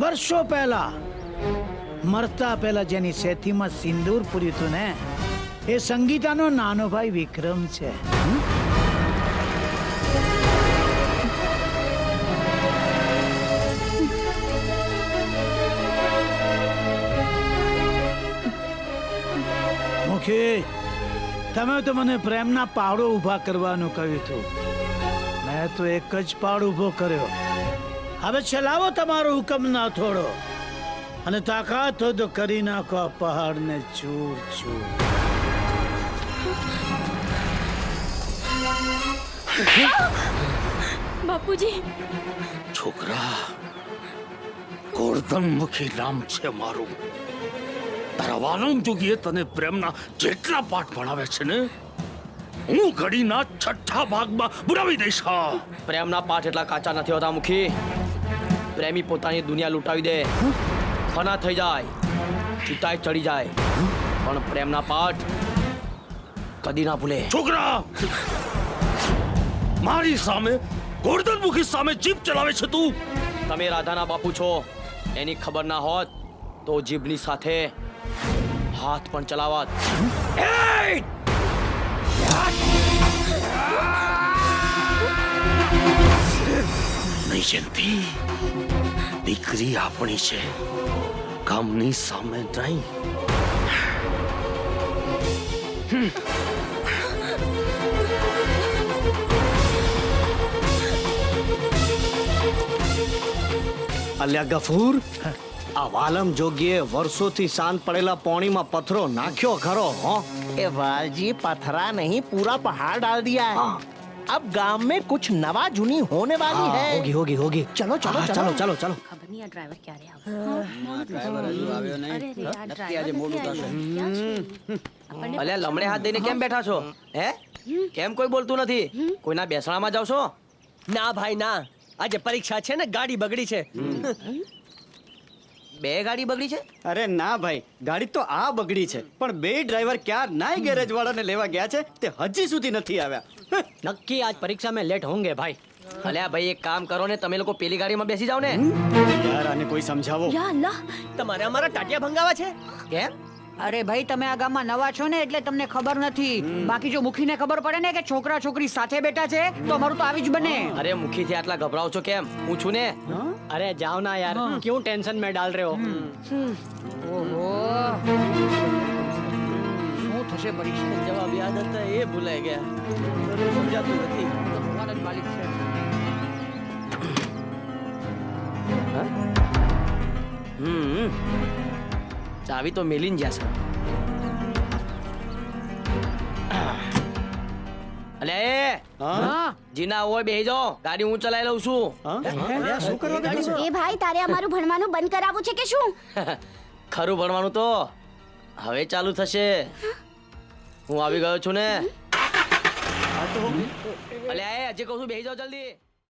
વર્ષો પહેલા, મરતા પહેલા જેની સેથીમાં સિંદૂર પૂર્યું હતું ને, એ સંગીતાનો નાનો ભાઈ વિક્રમ છે. મુખી, તમે તો મને પ્રેમના પાવડો ઊભા કરવાનું કહ્યું હતું. મેં તો એક જ પાડ ઊભો કર્યો. હવે ચલાવો તમારો હુકમ ના થોડો. અને તાકાત હોય તો કરી નાખો આ પહાડને ચૂર ચૂર. બાપુજી. છોકરા ગોર્ધન મુખી નામ છે મારું. તારા વાલમ જોગીએ તને પ્રેમના જેટલા પાઠ ભણાવે છે ને હું ઘડીના છઠ્ઠા ભાગમાં બુરાવી દઈશ હા. પ્રેમના પાઠ એટલા કાચા નથી હોતા મુખી. પ્રેમી પોતાની દુનિયા લૂંટાવી દે. ફના થઈ જાય. ચિતાઈ ચડી જાય. પણ પ્રેમના પાઠ કદી ના ભૂલે. છોકરા! મારી સામે ગોર્ધન મુખી સામે જીપ ચલાવે છે તું. તમે રાધાના બાપુ છો. એની ખબર ના હોત તો જીભની સાથે હાથ પણ ચલાવત. नहीं जनती दिक्री आपनी से हम्म। थी सान पड़ेला पौनी मा पत्थरों नाखियों घरों हाँ? ये वालजी पत्थरा नहीं पूरा पहाड़ डाल दिया है। हाँ। अब गांव में कुछ नवा जुनी होने वाली હા, है હોગી હોગી હોગી चलो चलो હા, चलो ચાલો ચાલો ચાલો ખબર નહીં આ ડ્રાઈવર ક્યારે આવશે અરે રે આ ડ્રાઈવર નથી આવ્યો. ક્યાં છે? આપણને અલ્યા લમડે હાથ દઈને કેમ બેઠા છો હે કેમ કોઈ બોલતું નથી કોઈના બેસણામાં જાવ છો ના ભાઈ ના આજે પરીક્ષા છે ને ગાડી બગડી છે બે ગાડી બગડી છે? અરે ના ભાઈ ગાડી તો આ બગડી છે. પણ બે ડ્રાઈવર ક્યાં નાય ગેરેજ વાળાને લેવા ગયા છે તે હજી સુધી નથી આવ્યા. નક્કી આજ પરીક્ષા મેં લેટ હોંગે ભાઈ. અલ્યા ભાઈ એક કામ કરો ને તમે લોકો પેલી ગાડીમાં બેસી જાઓ ને. યાર આને કોઈ સમજાવો? યા અલ્લાહ તમારે અમારા ટાટિયા ભંગાવા છે? કેમ? અરે ભાઈ તમે આ ગામમાં નવા છો ને એટલે તમને ખબર નથી. બાકી જો મુખીને ખબર પડે ને કે છોકરા છોકરી સાથે બેઠા છે તો અમારું તો આવી જ બને. અરે મુખી થી આટલા ગભરાવ છો કેમ? હું છું ને? અરે જાવ ના યાર. ક્યું ટેન્શન મેં ડાલ રહ્યો? ઓહો. શું થશે પરીક્ષા? જવાબ યાદ હતા એ ભૂલાઈ ગયા. સમજાતું નથી. ભગવાન જ માલિક છે. હમ. ચાવી તો મેલીન જ્યાં છે. અલે એ જીના હોય બેહી જાઓ. ગાડી હું ચલાવી લઉં છું. શું કરવા બેઠા એ ભાઈ તારે અમારું ભણવાનું બંધ કરાવવું છે કે શું? ખરું ભણવાનું તો. હવે ચાલુ થશે. હું આવી ગયો છું ને. અલે એ હજી કહું છું બેહી જાઓ જલ્દી.